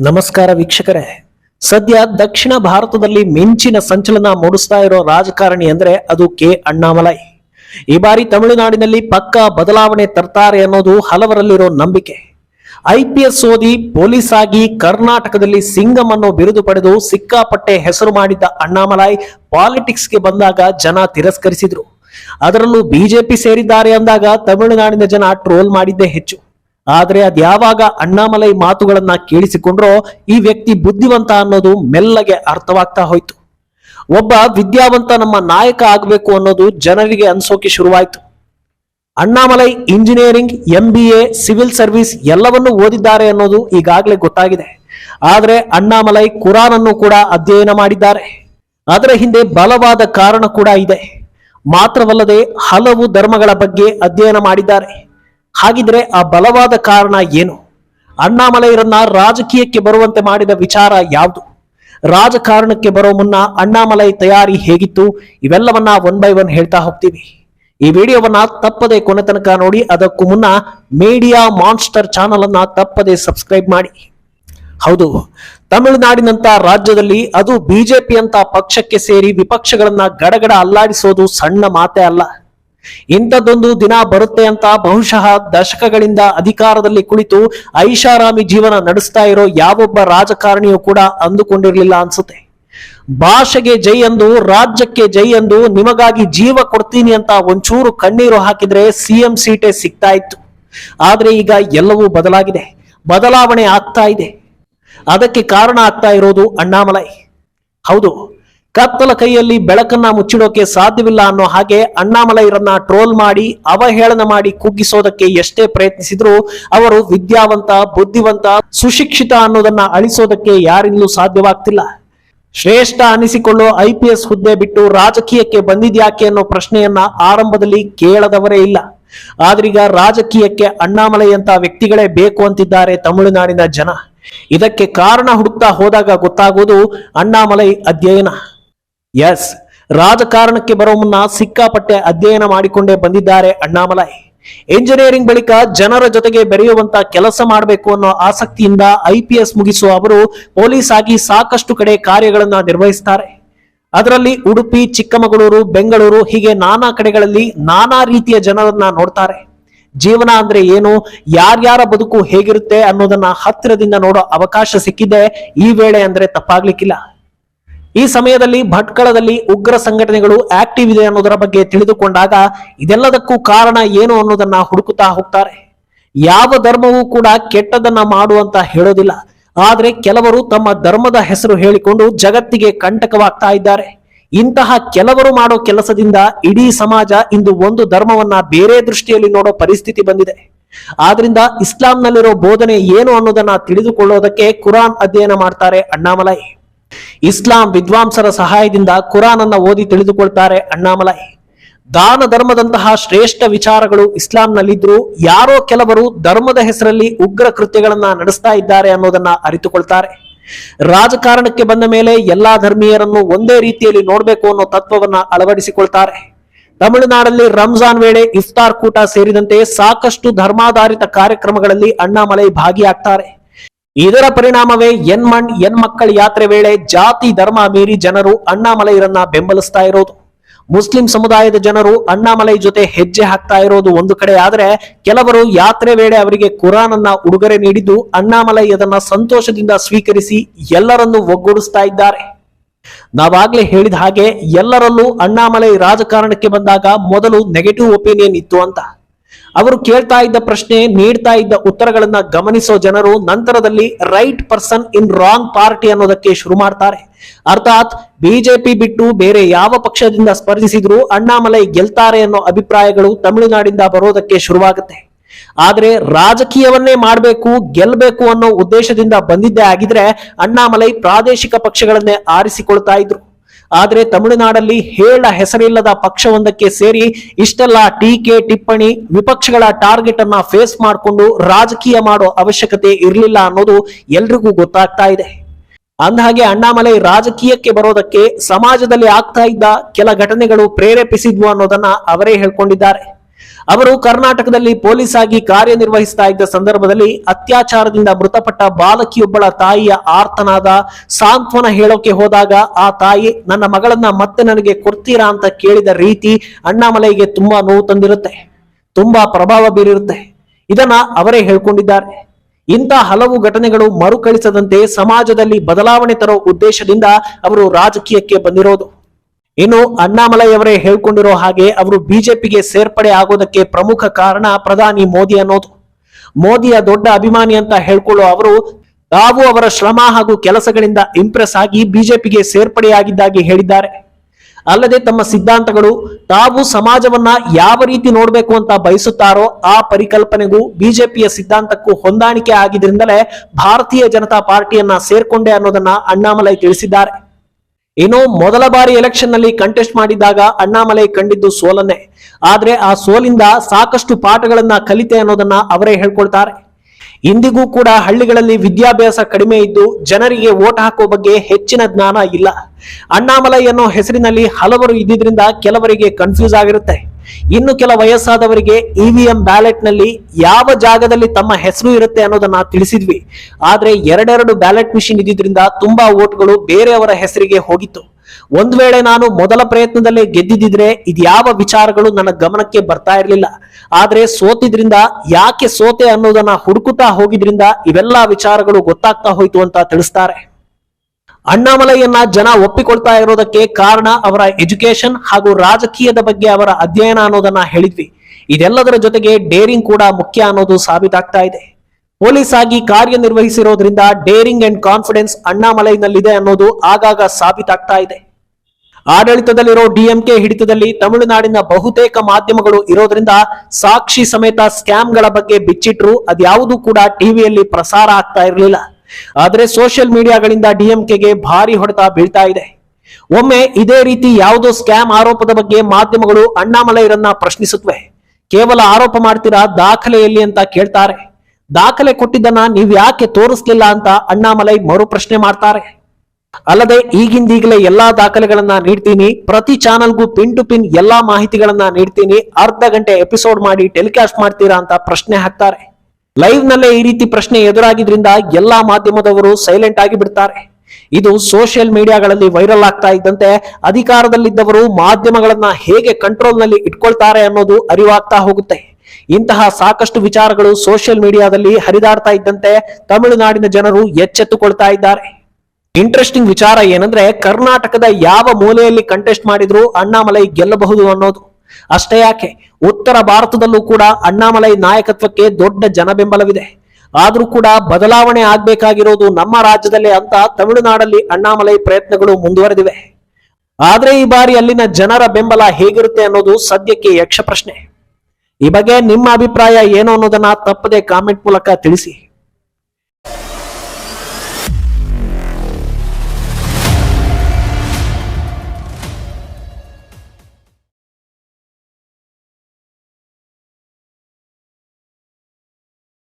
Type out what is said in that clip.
ನಮಸ್ಕಾರ ವೀಕ್ಷಕರೇ. ಸದ್ಯ ದಕ್ಷಿಣ ಭಾರತದಲ್ಲಿ ಮಿಂಚಿನ ಸಂಚಲನ ಮೂಡಿಸ್ತಾ ಇರೋ ರಾಜಕಾರಣಿ ಅಂದ್ರೆ ಅದು ಕೆ ಅಣ್ಣಾಮಲೈ. ಈ ಬಾರಿ ತಮಿಳುನಾಡಿನಲ್ಲಿ ಪಕ್ಕಾ ಬದಲಾವಣೆ ತರ್ತಾರೆ ಅನ್ನೋದು ಹಲವರಲ್ಲಿರೋ ನಂಬಿಕೆ. ಐ ಪಿ ಎಸ್ ಓದಿ ಪೊಲೀಸ್ ಆಗಿ ಕರ್ನಾಟಕದಲ್ಲಿ ಸಿಂಗಮ್ ಅನ್ನೋ ಬಿರುದು ಪಡೆದು ಸಿಕ್ಕಾಪಟ್ಟೆ ಹೆಸರು ಮಾಡಿದ್ದ ಅಣ್ಣಾಮಲೈ ಪಾಲಿಟಿಕ್ಸ್ಗೆ ಬಂದಾಗ ಜನ ತಿರಸ್ಕರಿಸಿದ್ರು. ಅದರಲ್ಲೂ ಬಿಜೆಪಿ ಸೇರಿದ್ದಾರೆ ಅಂದಾಗ ತಮಿಳುನಾಡಿನ ಜನ ಟ್ರೋಲ್ ಮಾಡಿದ್ದೇ ಹೆಚ್ಚು. ಆದ್ರೆ ಅದ್ಯಾವಾಗ ಅಣ್ಣಾಮಲೈ ಮಾತುಗಳನ್ನ ಕೇಳಿಸಿಕೊಂಡ್ರೋ ಈ ವ್ಯಕ್ತಿ ಬುದ್ಧಿವಂತ ಅನ್ನೋದು ಮೆಲ್ಲಗೆ ಅರ್ಥವಾಗ್ತಾ ಹೋಯ್ತು. ಒಬ್ಬ ವಿದ್ಯಾವಂತ ನಮ್ಮ ನಾಯಕ ಆಗಬೇಕು ಅನ್ನೋದು ಜನರಿಗೆ ಅನ್ಸೋಕೆ ಶುರುವಾಯ್ತು. Annamalai engineering M civil service ಎಲ್ಲವನ್ನೂ ಓದಿದ್ದಾರೆ ಅನ್ನೋದು ಈಗಾಗಲೇ ಗೊತ್ತಾಗಿದೆ. ಆದ್ರೆ ಅಣ್ಣಾಮಲೈ ಕುರಾನ್ ಅನ್ನು ಕೂಡ ಅಧ್ಯಯನ ಮಾಡಿದ್ದಾರೆ. ಅದರ ಹಿಂದೆ ಬಲವಾದ ಕಾರಣ ಕೂಡ ಇದೆ. ಮಾತ್ರವಲ್ಲದೆ ಹಲವು ಧರ್ಮಗಳ ಬಗ್ಗೆ ಅಧ್ಯಯನ ಮಾಡಿದ್ದಾರೆ. ಹಾಗಿದ್ರೆ ಆ ಬಲವಾದ ಕಾರಣ ಏನು? ಅಣ್ಣಾಮಲೈರನ್ನ ರಾಜಕೀಯಕ್ಕೆ ಬರುವಂತೆ ಮಾಡಿದ ವಿಚಾರ ಯಾವುದು? ರಾಜಕಾರಣಕ್ಕೆ ಬರೋ ಮುನ್ನ ಅಣ್ಣಾಮಲೈ ತಯಾರಿ ಹೇಗಿತ್ತು? ಇವೆಲ್ಲವನ್ನ ಒನ್ ಬೈ ಒನ್ ಹೇಳ್ತಾ ಹೋಗ್ತೀವಿ. ಈ ವಿಡಿಯೋವನ್ನ ತಪ್ಪದೆ ಕೊನೆ ತನಕ ನೋಡಿ, ಅದಕ್ಕೂ ಮುನ್ನ ಮೀಡಿಯಾ ಮಾನ್ಸ್ಟರ್ ಚಾನಲ್ ಅನ್ನ ತಪ್ಪದೆ ಸಬ್ಸ್ಕ್ರೈಬ್ ಮಾಡಿ. ಹೌದು, ತಮಿಳುನಾಡಿನಂತ ರಾಜ್ಯದಲ್ಲಿ ಅದು ಬಿಜೆಪಿ ಅಂತ ಪಕ್ಷಕ್ಕೆ ಸೇರಿ ವಿಪಕ್ಷಗಳನ್ನ ಗಡಗಡ ಅಲ್ಲಾಡಿಸೋದು ಸಣ್ಣ ಮಾತೆ ಅಲ್ಲ. ಇಂಥದ್ದೊಂದು ದಿನ ಬರುತ್ತೆ ಅಂತ ಬಹುಶಃ ದಶಕಗಳಿಂದ ಅಧಿಕಾರದಲ್ಲಿ ಕುಳಿತು ಐಷಾರಾಮಿ ಜೀವನ ನಡೆಸ್ತಾ ಇರೋ ಯಾವೊಬ್ಬ ರಾಜಕಾರಣಿಯೂ ಕೂಡ ಅಂದುಕೊಂಡಿರಲಿಲ್ಲ ಅನ್ಸುತ್ತೆ. ಭಾಷೆಗೆ ಜೈ ಎಂದು, ರಾಜ್ಯಕ್ಕೆ ಜೈ ಎಂದು ನಿಮಗಾಗಿ ಜೀವ ಕೊಡ್ತೀನಿ ಅಂತ ಒಂಚೂರು ಕಣ್ಣೀರು ಹಾಕಿದ್ರೆ ಸಿಎಂ ಸೀಟೇ ಸಿಗ್ತಾ ಇತ್ತು. ಆದ್ರೆ ಈಗ ಎಲ್ಲವೂ ಬದಲಾಗಿದೆ. ಬದಲಾವಣೆ ಆಗ್ತಾ ಇದೆ. ಅದಕ್ಕೆ ಕಾರಣ ಆಗ್ತಾ ಇರೋದು ಅಣ್ಣಾಮಲೈ. ಹೌದು ಕತ್ತಲ ಕೈಯಲ್ಲಿ ಬೆಳಕನ್ನ ಮುಚ್ಚಿಡೋಕೆ ಸಾಧ್ಯವಿಲ್ಲ ಅನ್ನೋ ಹಾಗೆ ಅಣ್ಣಾಮಲೈರನ್ನ ಟ್ರೋಲ್ ಮಾಡಿ, ಅವಹೇಳನ ಮಾಡಿ ಕುಗ್ಗಿಸೋದಕ್ಕೆ ಎಷ್ಟೇ ಪ್ರಯತ್ನಿಸಿದ್ರು ಅವರು ವಿದ್ಯಾವಂತ, ಬುದ್ಧಿವಂತ, ಸುಶಿಕ್ಷಿತ ಅನ್ನೋದನ್ನ ಅಳಿಸೋದಕ್ಕೆ ಯಾರಿಂದಲೂ ಸಾಧ್ಯವಾಗ್ತಿಲ್ಲ. ಶ್ರೇಷ್ಠ ಅನಿಸಿಕೊಳ್ಳೋ ಐ ಹುದ್ದೆ ಬಿಟ್ಟು ರಾಜಕೀಯಕ್ಕೆ ಬಂದಿದ್ಯಾಕೆ ಅನ್ನೋ ಪ್ರಶ್ನೆಯನ್ನ ಆರಂಭದಲ್ಲಿ ಕೇಳದವರೇ ಇಲ್ಲ. ಆದ್ರೀಗ ರಾಜಕೀಯಕ್ಕೆ ಅಣ್ಣಾಮಲೈ ಅಂತ ವ್ಯಕ್ತಿಗಳೇ ಬೇಕು ಅಂತಿದ್ದಾರೆ ತಮಿಳುನಾಡಿನ ಜನ. ಇದಕ್ಕೆ ಕಾರಣ ಹುಡುಕ್ತಾ ಹೋದಾಗ ಗೊತ್ತಾಗುವುದು ಅಣ್ಣಾಮಲೈ ಅಧ್ಯಯನ. ಎಸ್ ರಾಜಕಾರಣಕ್ಕೆ ಬರೋ ಮುನ್ನ ಸಿಕ್ಕಾಪಟ್ಟೆ ಅಧ್ಯಯನ ಮಾಡಿಕೊಂಡೇ ಬಂದಿದ್ದಾರೆ ಅಣ್ಣಾಮಲೈ. ಇಂಜಿನಿಯರಿಂಗ್ ಬಳಿಕ ಜನರ ಜೊತೆಗೆ ಬೆರೆಯುವಂತ ಕೆಲಸ ಮಾಡಬೇಕು ಅನ್ನೋ ಆಸಕ್ತಿಯಿಂದ ಐಪಿಎಸ್ ಮುಗಿಸುವ ಅವರು ಪೊಲೀಸ್ ಆಗಿ ಸಾಕಷ್ಟು ಕಡೆ ಕಾರ್ಯಗಳನ್ನ ನಿರ್ವಹಿಸ್ತಾರೆ. ಅದರಲ್ಲಿ ಉಡುಪಿ, ಚಿಕ್ಕಮಗಳೂರು, ಬೆಂಗಳೂರು ಹೀಗೆ ನಾನಾ ಕಡೆಗಳಲ್ಲಿ ನಾನಾ ರೀತಿಯ ಜನರನ್ನ ನೋಡ್ತಾರೆ. ಜೀವನ ಅಂದ್ರೆ ಏನು, ಯಾರ್ಯಾರ ಬದುಕು ಹೇಗಿರುತ್ತೆ ಅನ್ನೋದನ್ನ ಹತ್ತಿರದಿಂದ ನೋಡೋ ಅವಕಾಶ ಸಿಕ್ಕಿದೆ. ಈ ವೇಳೆ ಅಂದ್ರೆ ತಪ್ಪಾಗ್ಲಿಕ್ಕಿಲ್ಲ. ಈ ಸಮಯದಲ್ಲಿ ಭಟ್ಕಳದಲ್ಲಿ ಉಗ್ರ ಸಂಘಟನೆಗಳು ಆಕ್ಟಿವ್ ಇದೆ ಅನ್ನೋದರ ಬಗ್ಗೆ ತಿಳಿದುಕೊಂಡಾಗ ಇದೆಲ್ಲದಕ್ಕೂ ಕಾರಣ ಏನು ಅನ್ನೋದನ್ನ ಹುಡುಕುತ್ತಾ ಹೋಗ್ತಾರೆ. ಯಾವ ಧರ್ಮವೂ ಕೂಡ ಕೆಟ್ಟದನ್ನ ಮಾಡುವಂತ ಹೇಳೋದಿಲ್ಲ. ಆದರೆ ಕೆಲವರು ತಮ್ಮ ಧರ್ಮದ ಹೆಸರು ಹೇಳಿಕೊಂಡು ಜಗತ್ತಿಗೆ ಕಂಟಕವಾಗ್ತಾ ಇದ್ದಾರೆ. ಇಂತಹ ಕೆಲವರು ಮಾಡೋ ಕೆಲಸದಿಂದ ಇಡೀ ಸಮಾಜ ಇಂದು ಒಂದು ಧರ್ಮವನ್ನ ಬೇರೆ ದೃಷ್ಟಿಯಲ್ಲಿ ನೋಡೋ ಪರಿಸ್ಥಿತಿ ಬಂದಿದೆ. ಆದ್ರಿಂದ ಇಸ್ಲಾಂನಲ್ಲಿರೋ ಬೋಧನೆ ಏನು ಅನ್ನೋದನ್ನ ತಿಳಿದುಕೊಳ್ಳೋದಕ್ಕೆ ಕುರಾನ್ ಅಧ್ಯಯನ ಮಾಡ್ತಾರೆ ಅಣ್ಣಾಮಲೈ. ಇಸ್ಲಾಂ ವಿದ್ವಾಂಸರ ಸಹಾಯದಿಂದ ಕುರಾನ್ ಅನ್ನ ಓದಿ ತಿಳಿದುಕೊಳ್ತಾರೆ ಅಣ್ಣಾಮಲೈ. ದಾನ ಧರ್ಮದಂತಹ ಶ್ರೇಷ್ಠ ವಿಚಾರಗಳು ಇಸ್ಲಾಂನಲ್ಲಿದ್ರೂ ಯಾರೋ ಕೆಲವರು ಧರ್ಮದ ಹೆಸರಲ್ಲಿ ಉಗ್ರ ಕೃತ್ಯಗಳನ್ನ ನಡೆಸ್ತಾ ಇದ್ದಾರೆ ಅನ್ನೋದನ್ನ ಅರಿತುಕೊಳ್ತಾರೆ. ರಾಜಕಾರಣಕ್ಕೆ ಬಂದ ಮೇಲೆ ಎಲ್ಲಾ ಧರ್ಮೀಯರನ್ನು ಒಂದೇ ರೀತಿಯಲ್ಲಿ ನೋಡಬೇಕು ಅನ್ನೋ ತತ್ವವನ್ನ ಅಳವಡಿಸಿಕೊಳ್ತಾರೆ. ತಮಿಳುನಾಡಲ್ಲಿ ರಂಜಾನ್ ವೇಳೆ ಇಫ್ತಾರ್ ಕೂಟ ಸೇರಿದಂತೆ ಸಾಕಷ್ಟು ಧರ್ಮಾಧಾರಿತ ಕಾರ್ಯಕ್ರಮಗಳಲ್ಲಿ ಅಣ್ಣಾಮಲೈ ಭಾಗಿಯಾಗ್ತಾರೆ. ಇದರ ಪರಿಣಾಮವೇ ಎನ್ ಮಣ್, ಎನ್ ಮಕ್ಕಳ ಯಾತ್ರೆ ವೇಳೆ ಜಾತಿ, ಧರ್ಮ ಮೀರಿ ಜನರು ಅಣ್ಣಾಮಲೈರನ್ನ ಬೆಂಬಲಿಸ್ತಾ ಇರೋದು. ಮುಸ್ಲಿಂ ಸಮುದಾಯದ ಜನರು ಅಣ್ಣಾಮಲೈ ಜೊತೆ ಹೆಜ್ಜೆ ಹಾಕ್ತಾ ಇರೋದು ಒಂದು ಕಡೆ. ಆದ್ರೆ ಕೆಲವರು ಯಾತ್ರೆ ವೇಳೆ ಅವರಿಗೆ ಕುರಾನ್ ಅನ್ನ ಉಡುಗೊರೆ ನೀಡಿದ್ದು ಅಣ್ಣಾಮಲೈ ಅದನ್ನ ಸಂತೋಷದಿಂದ ಸ್ವೀಕರಿಸಿ ಎಲ್ಲರನ್ನೂ ಒಗ್ಗೂಡಿಸ್ತಾ ಇದ್ದಾರೆ. ನಾವಾಗ್ಲೇ ಹೇಳಿದ ಹಾಗೆ ಎಲ್ಲರಲ್ಲೂ ಅಣ್ಣಾಮಲೈ ರಾಜಕಾರಣಕ್ಕೆ ಬಂದಾಗ ಮೊದಲು ನೆಗೆಟಿವ್ ಒಪಿನಿಯನ್ ಇತ್ತು ಅಂತ. ಅವರು ಕೇಳ್ತಾ ಇದ್ದ ಪ್ರಶ್ನೆ, ನೀಡ್ತಾ ಇದ್ದ ಉತ್ತರಗಳನ್ನ ಗಮನಿಸೋ ಜನರು ನಂತರದಲ್ಲಿ right person in wrong party ಅನ್ನೋದಕ್ಕೆ ಶುರು ಮಾಡ್ತಾರೆ. ಅರ್ಥಾತ್ ಬಿಜೆಪಿ ಬಿಟ್ಟು ಬೇರೆ ಯಾವ ಪಕ್ಷದಿಂದ ಸ್ಪರ್ಧಿಸಿದ್ರು ಅಣ್ಣಾಮಲೈ ಗೆಲ್ತಾರೆ ಅನ್ನೋ ಅಭಿಪ್ರಾಯಗಳು ತಮಿಳುನಾಡಿಂದ ಬರೋದಕ್ಕೆ ಶುರುವಾಗುತ್ತೆ. ಆದ್ರೆ ರಾಜಕೀಯವನ್ನೇ ಮಾಡಬೇಕು ಗೆಲ್ಲಬೇಕು ಅನ್ನೋ ಉದ್ದೇಶದಿಂದ ಬಂದಿದ್ದೇ ಆಗಿದ್ರೆ ಅಣ್ಣಾಮಲೈ ಪ್ರಾದೇಶಿಕ ಪಕ್ಷಗಳನ್ನೇ ಆರಿಸಿಕೊಳ್ತಾ ಇದ್ರು. ಆದ್ರೆ ತಮಿಳುನಾಡಲ್ಲಿ ಹೇಳ ಹೆಸರಿಲ್ಲದ ಪಕ್ಷವೊಂದಕ್ಕೆ ಸೇರಿ ಇಷ್ಟೆಲ್ಲ ಟೀಕೆ, ಟಿಪ್ಪಣಿ, ವಿಪಕ್ಷಗಳ ಟಾರ್ಗೆಟ್ ಅನ್ನ ಫೇಸ್ ಮಾಡಿಕೊಂಡು ರಾಜಕೀಯ ಮಾಡೋ ಅವಶ್ಯಕತೆ ಇರಲಿಲ್ಲ ಅನ್ನೋದು ಎಲ್ರಿಗೂ ಗೊತ್ತಾಗ್ತಾ ಇದೆ. ಅಂದಹಾಗೆ ಅಣ್ಣಾಮಲೈ ರಾಜಕೀಯಕ್ಕೆ ಬರೋದಕ್ಕೆ ಸಮಾಜದಲ್ಲಿ ಆಗ್ತಾ ಇದ್ದ ಕೆಲ ಘಟನೆಗಳು ಪ್ರೇರೇಪಿಸಿದ್ವು ಅನ್ನೋದನ್ನ ಅವರೇ ಹೇಳ್ಕೊಂಡಿದ್ದಾರೆ. ಅವರು ಕರ್ನಾಟಕದಲ್ಲಿ ಪೊಲೀಸ್ ಆಗಿ ಕಾರ್ಯನಿರ್ವಹಿಸ್ತಾ ಇದ್ದ ಸಂದರ್ಭದಲ್ಲಿ ಅತ್ಯಾಚಾರದಿಂದ ಮೃತಪಟ್ಟ ಬಾಲಕಿಯೊಬ್ಬಳ ತಾಯಿಯ ಆರ್ತನಾದ ಸಾಂತ್ವನ ಹೇಳೋಕೆ ಹೋದಾಗ, ಆ ತಾಯಿ ನನ್ನ ಮಗಳನ್ನ ಮತ್ತೆ ನನಗೆ ಕೊಡ್ತೀರಾ ಅಂತ ಕೇಳಿದ ರೀತಿ ಅಣ್ಣಾಮಲೈಗೆ ತುಂಬಾ ನೋವು ತಂದಿರುತ್ತೆ, ತುಂಬಾ ಪ್ರಭಾವ ಬೀರಿರುತ್ತೆ. ಇದನ್ನ ಅವರೇ ಹೇಳ್ಕೊಂಡಿದ್ದಾರೆ. ಇಂಥ ಹಲವು ಘಟನೆಗಳು ಮರುಕಳಿಸದಂತೆ ಸಮಾಜದಲ್ಲಿ ಬದಲಾವಣೆ ತರೋ ಉದ್ದೇಶದಿಂದ ಅವರು ರಾಜಕೀಯಕ್ಕೆ ಬಂದಿರೋದು. ಇನ್ನು ಅಣ್ಣಾಮಲೈ ಅವರೇ ಹೇಳ್ಕೊಂಡಿರೋ ಹಾಗೆ ಅವರು ಬಿಜೆಪಿಗೆ ಸೇರ್ಪಡೆ ಆಗೋದಕ್ಕೆ ಪ್ರಮುಖ ಕಾರಣ ಪ್ರಧಾನಿ ಮೋದಿ ಅನ್ನೋದು. ಮೋದಿಯ ದೊಡ್ಡ ಅಭಿಮಾನಿ ಅಂತ ಹೇಳ್ಕೊಳ್ಳೋ ಅವರು ತಾವು ಅವರ ಶ್ರಮ ಹಾಗೂ ಕೆಲಸಗಳಿಂದ ಇಂಪ್ರೆಸ್ ಆಗಿ ಬಿಜೆಪಿಗೆ ಸೇರ್ಪಡೆಯಾಗಿದ್ದಾಗಿ ಹೇಳಿದ್ದಾರೆ. ಅಲ್ಲದೆ ತಮ್ಮ ಸಿದ್ಧಾಂತಗಳು ತಾವು ಸಮಾಜವನ್ನ ಯಾವ ರೀತಿ ನೋಡಬೇಕು ಅಂತ ಬಯಸುತ್ತಾರೋ ಆ ಪರಿಕಲ್ಪನೆಗೂ ಬಿಜೆಪಿಯ ಸಿದ್ಧಾಂತಕ್ಕೂ ಹೊಂದಾಣಿಕೆ ಆಗಿದ್ರಿಂದಲೇ ಭಾರತೀಯ ಜನತಾ ಪಾರ್ಟಿಯನ್ನ ಸೇರ್ಕೊಂಡೆ ಅನ್ನೋದನ್ನ ಅಣ್ಣಾಮಲೈ ತಿಳಿಸಿದ್ದಾರೆ. ಇನ್ನು ಮೊದಲ ಬಾರಿ ಎಲೆಕ್ಷನ್ನಲ್ಲಿ ಕಂಟೆಸ್ಟ್ ಮಾಡಿದಾಗ ಅಣ್ಣಾಮಲೈ ಕಂಡಿದ್ದು ಸೋಲನ್ನೇ. ಆದ್ರೆ ಆ ಸೋಲಿಂದ ಸಾಕಷ್ಟು ಪಾಠಗಳನ್ನ ಕಲಿತೆ ಅನ್ನೋದನ್ನ ಅವರೇ ಹೇಳ್ಕೊಳ್ತಾರೆ. ಇಂದಿಗೂ ಕೂಡ ಹಳ್ಳಿಗಳಲ್ಲಿ ವಿದ್ಯಾಭ್ಯಾಸ ಕಡಿಮೆ ಇದ್ದು ಜನರಿಗೆ ಓಟ್ ಹಾಕೋ ಬಗ್ಗೆ ಹೆಚ್ಚಿನ ಜ್ಞಾನ ಇಲ್ಲ. ಅಣ್ಣಾಮಲೈ ಅನ್ನೋ ಹೆಸರಿನಲ್ಲಿ ಹಲವರು ಇದ್ದಿದ್ರಿಂದ ಕೆಲವರಿಗೆ ಕನ್ಫ್ಯೂಸ್ ಆಗಿರುತ್ತೆ. ಇನ್ನು ಕೆಲ ವಯಸ್ಸಾದವರಿಗೆ ಇವಿಎಂ ಬ್ಯಾಲೆಟ್ನಲ್ಲಿ ಯಾವ ಜಾಗದಲ್ಲಿ ತಮ್ಮ ಹೆಸರು ಇರುತ್ತೆ ಅನ್ನೋದನ್ನ ತಿಳಿಸಿದ್ವಿ. ಆದ್ರೆ ಎರಡೆರಡು ಬ್ಯಾಲೆಟ್ ಮಿಷಿನ್ ಇದ್ದಿದ್ರಿಂದ ತುಂಬಾ ಓಟ್ಗಳು ಬೇರೆಯವರ ಹೆಸರಿಗೆ ಹೋಗಿತ್ತು. ಒಂದ್ ವೇಳೆ ನಾನು ಮೊದಲ ಪ್ರಯತ್ನದಲ್ಲೇ ಗೆದ್ದಿದ್ರೆ ಇದ್ಯಾವ ವಿಚಾರಗಳು ನನ್ನ ಗಮನಕ್ಕೆ ಬರ್ತಾ ಇರಲಿಲ್ಲ. ಆದ್ರೆ ಸೋತಿದ್ರಿಂದ ಯಾಕೆ ಸೋತೆ ಅನ್ನೋದನ್ನ ಹುಡುಕುತ್ತಾ ಹೋಗಿದ್ರಿಂದ ಇವೆಲ್ಲಾ ವಿಚಾರಗಳು ಗೊತ್ತಾಗ್ತಾ ಹೋಯ್ತು ಅಂತ ತಿಳಿಸ್ತಾರೆ. ಅಣ್ಣಾಮಲೈಯನ್ನ ಜನ ಒಪ್ಪಿಕೊಳ್ತಾ ಇರೋದಕ್ಕೆ ಕಾರಣ ಅವರ ಎಜುಕೇಶನ್ ಹಾಗೂ ರಾಜಕೀಯದ ಬಗ್ಗೆ ಅವರ ಅಧ್ಯಯನ ಅನ್ನೋದನ್ನ ಹೇಳಿದ್ವಿ. ಇದೆಲ್ಲದರ ಜೊತೆಗೆ ಡೇರಿಂಗ್ ಕೂಡ ಮುಖ್ಯ ಅನ್ನೋದು ಸಾಬೀತಾಗ್ತಾ ಇದೆ. ಪೊಲೀಸ್ ಆಗಿ ಕಾರ್ಯನಿರ್ವಹಿಸಿರೋದ್ರಿಂದ ಡೇರಿಂಗ್ ಅಂಡ್ ಕಾನ್ಫಿಡೆನ್ಸ್ ಅಣ್ಣಾಮಲೈನಲ್ಲಿದೆ ಅನ್ನೋದು ಆಗಾಗ ಸಾಬೀತಾಗ್ತಾ ಇದೆ. ಆಡಳಿತದಲ್ಲಿರೋ ಡಿಎಂಕೆ ಹಿಡಿತದಲ್ಲಿ ತಮಿಳುನಾಡಿನ ಬಹುತೇಕ ಮಾಧ್ಯಮಗಳು ಇರೋದ್ರಿಂದ ಸಾಕ್ಷಿ ಸಮೇತ ಸ್ಕ್ಯಾಮ್ಗಳ ಬಗ್ಗೆ ಬಿಚ್ಚಿಟ್ರು, ಅದ್ಯಾವುದೂ ಕೂಡ ಟಿವಿಯಲ್ಲಿ ಪ್ರಸಾರ ಆಗ್ತಾ ಇರಲಿಲ್ಲ. ಆದ್ರೆ ಸೋಷಿಯಲ್ ಮೀಡಿಯಾಗಳಿಂದ ಡಿಎಂಕೆಗೆ ಭಾರಿ ಹೊಡೆತ ಬೀಳ್ತಾ ಇದೆ. ಒಮ್ಮೆ ಇದೇ ರೀತಿ ಯಾವುದೋ ಸ್ಕ್ಯಾಮ್ ಆರೋಪದ ಬಗ್ಗೆ ಮಾಧ್ಯಮಗಳು ಅಣ್ಣಾಮಲೈರನ್ನ ಪ್ರಶ್ನಿಸುತ್ತವೆ ಕೇವಲ ಆರೋಪ ಮಾಡ್ತೀರಾ ದಾಖಲೆಯಲ್ಲಿ ಅಂತ ಕೇಳ್ತಾರೆ. ದಾಖಲೆ ಕೊಟ್ಟಿದ್ದನ್ನ ನೀವ್ ಯಾಕೆ ತೋರಿಸ್ಲಿಲ್ಲ ಅಂತ ಅಣ್ಣಾಮಲೈ ಮರು ಪ್ರಶ್ನೆ ಮಾಡ್ತಾರೆ. ಅಲ್ಲದೆ ಈಗಿಂದೀಗಲೇ ಎಲ್ಲಾ ದಾಖಲೆಗಳನ್ನ ನೀಡ್ತೀನಿ, ಪ್ರತಿ ಚಾನಲ್ಗೂ ಪಿನ್ ಟು ಪಿನ್ ಎಲ್ಲಾ ಮಾಹಿತಿಗಳನ್ನ ನೀಡ್ತೀನಿ, ಅರ್ಧ ಗಂಟೆ ಎಪಿಸೋಡ್ ಮಾಡಿ ಟೆಲಿಕಾಸ್ಟ್ ಮಾಡ್ತೀರಾ ಅಂತ ಪ್ರಶ್ನೆ ಹಾಕ್ತಾರೆ. ಲೈವ್ ನಲ್ಲೇ ಈ ರೀತಿ ಪ್ರಶ್ನೆ ಎದುರಾಗಿದ್ರಿಂದ ಎಲ್ಲಾ ಮಾಧ್ಯಮದವರು ಸೈಲೆಂಟ್ ಆಗಿ ಬಿಡ್ತಾರೆ. ಇದು ಸೋಷಿಯಲ್ ಮೀಡಿಯಾಗಳಲ್ಲಿ ವೈರಲ್ ಆಗ್ತಾ ಇದ್ದಂತೆ ಅಧಿಕಾರದಲ್ಲಿದ್ದವರು ಮಾಧ್ಯಮಗಳನ್ನ ಹೇಗೆ ಕಂಟ್ರೋಲ್ನಲ್ಲಿ ಇಟ್ಕೊಳ್ತಾರೆ ಅನ್ನೋದು ಅರಿವಾಗ್ತಾ ಹೋಗುತ್ತೆ. ಇಂತಹ ಸಾಕಷ್ಟು ವಿಚಾರಗಳು ಸೋಷಿಯಲ್ ಮೀಡಿಯಾದಲ್ಲಿ ಹರಿದಾಡ್ತಾ ಇದ್ದಂತೆ ತಮಿಳುನಾಡಿನ ಜನರು ಎಚ್ಚೆತ್ತುಕೊಳ್ತಾ ಇದ್ದಾರೆ. ಇಂಟ್ರೆಸ್ಟಿಂಗ್ ವಿಚಾರ ಏನಂದ್ರೆ ಕರ್ನಾಟಕದ ಯಾವ ಮೂಲೆಯಲ್ಲಿ ಕಂಟೆಸ್ಟ್ ಮಾಡಿದ್ರು ಅಣ್ಣಾಮಲೈ ಗೆಲ್ಲಬಹುದು ಅನ್ನೋದು. ಅಷ್ಟೇ ಯಾಕೆ? ಉತ್ತರ ಭಾರತದಲ್ಲೂ ಕೂಡ ಅಣ್ಣಾಮಲೈ ನಾಯಕತ್ವಕ್ಕೆ ದೊಡ್ಡ ಜನಬೆಂಬಲವಿದೆ. ಆದ್ರೂ ಕೂಡ ಬದಲಾವಣೆ ಆಗ್ಬೇಕಾಗಿರೋದು ನಮ್ಮ ರಾಜ್ಯದಲ್ಲೇ ಅಂತ ತಮಿಳುನಾಡಲ್ಲಿ ಅಣ್ಣಾಮಲೈ ಪ್ರಯತ್ನಗಳು ಮುಂದುವರೆದಿವೆ. ಆದ್ರೆ ಈ ಬಾರಿ ಅಲ್ಲಿನ ಜನರ ಬೆಂಬಲ ಹೇಗಿರುತ್ತೆ ಅನ್ನೋದು ಸದ್ಯಕ್ಕೆ ಯಕ್ಷ ಪ್ರಶ್ನೆ ಈ ಬಗ್ಗೆ ನಿಮ್ಮ ಅಭಿಪ್ರಾಯ ಏನು ಅನ್ನೋದನ್ನ ತಪ್ಪದೆ ಕಾಮೆಂಟ್ ಮೂಲಕ ತಿಳಿಸಿ.